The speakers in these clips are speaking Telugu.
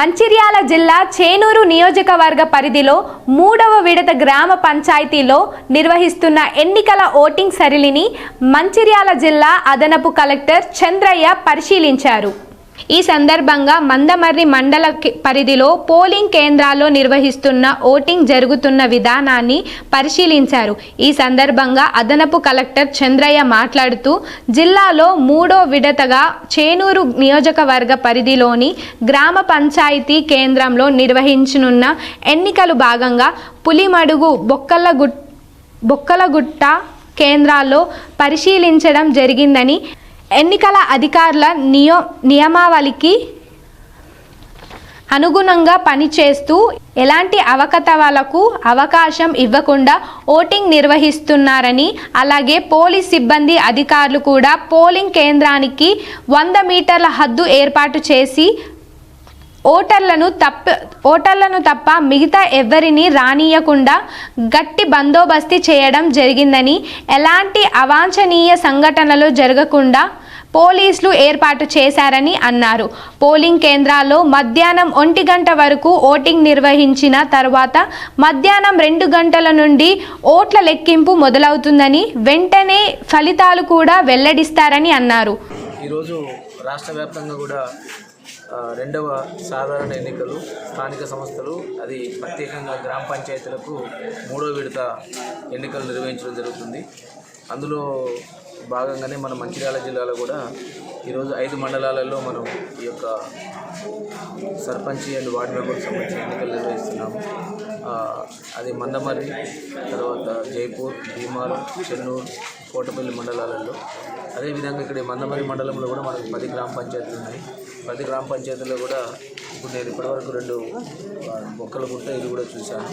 మంచిర్యాల జిల్లా చేనూరు నియోజకవర్గ పరిధిలో మూడవ విడత గ్రామ పంచాయతీలో నిర్వహిస్తున్న ఎన్నికల ఓటింగ్ సరళిని మంచిర్యాల జిల్లా అదనపు కలెక్టర్ చంద్రయ్య పరిశీలించారు. ఈ సందర్భంగా మందమర్రి మండల పరిధిలో పోలింగ్ కేంద్రాల్లో నిర్వహిస్తున్న ఓటింగ్ జరుగుతున్న విధానాన్ని పరిశీలించారు. ఈ సందర్భంగా అదనపు కలెక్టర్ చంద్రయ్య మాట్లాడుతూ జిల్లాలో మూడో విడతగా చేనూరు నియోజకవర్గ పరిధిలోని గ్రామ పంచాయతీ కేంద్రంలో నిర్వహించనున్న ఎన్నికలు భాగంగా పులిమడుగు బొక్కలగుట్ బొక్కలగుట్ట కేంద్రాల్లో పరిశీలించడం జరిగిందని ఎన్నికల అధికారుల నియో నియమావళికి అనుగుణంగా పనిచేస్తూ ఎలాంటి అవకతవాలకు అవకాశం ఇవ్వకుండా ఓటింగ్ నిర్వహిస్తున్నారని అలాగే పోలీస్ సిబ్బంది అధికారులు కూడా పోలింగ్ కేంద్రానికి వంద మీటర్ల హద్దు ఏర్పాటు చేసి ఓటర్లను తప్ప ఓటర్లను తప్ప మిగతా ఎవరిని రానియకుండా గట్టి బందోబస్తీ చేయడం జరిగిందని ఎలాంటి అవాంఛనీయ సంఘటనలు జరగకుండా పోలీసులు ఏర్పాటు చేశారని అన్నారు. పోలింగ్ కేంద్రాల్లో మధ్యాహ్నం ఒంటి గంట వరకు ఓటింగ్ నిర్వహించిన తర్వాత మధ్యాహ్నం రెండు గంటల నుండి ఓట్ల లెక్కింపు మొదలవుతుందని వెంటనే ఫలితాలు కూడా వెల్లడిస్తారని అన్నారు. ఈరోజు రాష్ట్ర వ్యాప్తంగా కూడా రెండవ సాధారణ ఎన్నికలు స్థానిక సంస్థలు అది ప్రత్యేకంగా గ్రామ పంచాయతీలకు మూడో విడత ఎన్నికలు నిర్వహించడం జరుగుతుంది. అందులో భాగంగానే మన మంచిర్యాల జిల్లాలో కూడా ఈరోజు ఐదు మండలాలలో మనం ఈ యొక్క సర్పంచ్ అండ్ వార్డు మెంబర్కి సంబంధించిన ఎన్నికలు నిర్వహిస్తున్నాము అది మందమర్రి తర్వాత జైపూర్ భీమాల్ చెన్నూరు కోటపల్లి మండలాలలో. అదేవిధంగా ఇక్కడ మందమరి మందమర్రి మండలంలో కూడా మనకు పది గ్రామ పంచాయతీలు ఉన్నాయి. పది గ్రామ పంచాయతీల్లో కూడా ఇప్పుడు నేను ఇప్పటివరకు రెండు మొక్కలు గుట్ట ఇది కూడా చూశాను.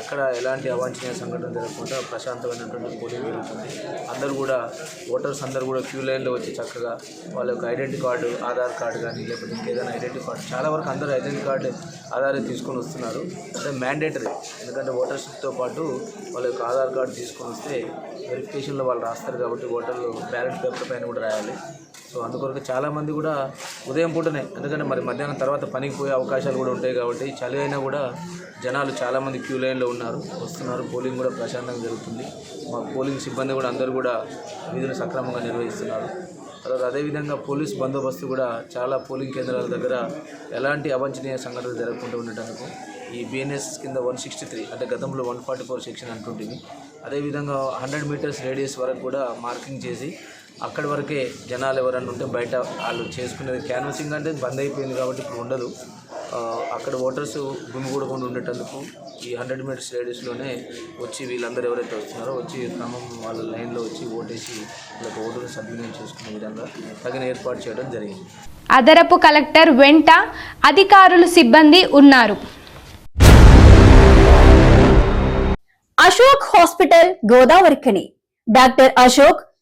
ఎక్కడ ఎలాంటి అవాంఛనీయ సంఘటన జరగకుండా ప్రశాంతమైనటువంటి పోలింగ్ జరుగుతుంది. అందరూ కూడా ఓటర్స్ అందరూ కూడా క్యూ లైన్లో వచ్చి చక్కగా వాళ్ళ యొక్క ఐడెంటిటీ కార్డు ఆధార్ కార్డు కానీ లేకపోతే ఇంకేదైనా ఐడెంటిటీ కార్డు చాలా వరకు అందరూ ఐడెంటిటీ కార్డు ఆధార్ తీసుకొని వస్తున్నారు. అంటే మ్యాండేటరీ ఎందుకంటే ఓటర్స్తో పాటు వాళ్ళ యొక్క ఆధార్ కార్డు తీసుకొని వస్తే వెరిఫికేషన్లో వాళ్ళు రాస్తారు కాబట్టి ఓటర్లు బ్యాలెట్ పేపర్ పైన కూడా రాయాలి. సో అందుకొరకు చాలామంది కూడా ఉదయం పూటనే ఎందుకంటే మరి మధ్యాహ్నం తర్వాత పనికి పోయే అవకాశాలు కూడా ఉంటాయి కాబట్టి చలి అయినా కూడా జనాలు చాలామంది క్యూ లైన్లో ఉన్నారు వస్తున్నారు. పోలింగ్ కూడా ప్రశాంతంగా జరుగుతుంది. మా పోలింగ్ సిబ్బంది కూడా అందరూ కూడా విధులు సక్రమంగా నిర్వహిస్తున్నారు. తర్వాత అదేవిధంగా పోలీస్ బందోబస్తు కూడా చాలా పోలింగ్ కేంద్రాల దగ్గర ఎలాంటి అవాంఛనీయ సంఘటనలు జరగకుండా ఉండటానికి ఈ బిఎన్ఎస్ కింద వన్ సిక్స్టీ త్రీ అంటే గతంలో వన్ ఫార్టీ ఫోర్ సెక్షన్ అంటుంటుంది అదేవిధంగా హండ్రెడ్ మీటర్స్ రేడియస్ వరకు కూడా మార్కింగ్ చేసి అక్కడి వరకే జనాలు ఎవరన్నా ఉంటే బయట వాళ్ళు చేసుకునేది క్యాన్వసింగ్ అంటే బంద్ అయిపోయింది కాబట్టి ఇప్పుడు ఉండదు. అక్కడ ఓటర్స్ గుమిగూడకుండా ఉండేటందుకు ఈ హండ్రెడ్ మీటర్స్ రేడియస్లోనే వచ్చి వీళ్ళందరూ ఎవరైతే వస్తున్నారో వచ్చి క్రమం వాళ్ళ లైన్లో వచ్చి ఓటేసి వాళ్ళకి ఓటును సద్వినియోగం చేసుకునే విధంగా తగిన ఏర్పాటు చేయడం జరిగింది. అదనపు కలెక్టర్ వెంట అధికారులు సిబ్బంది ఉన్నారు. Ashok hospital Godavarikhani. Doctor Ashok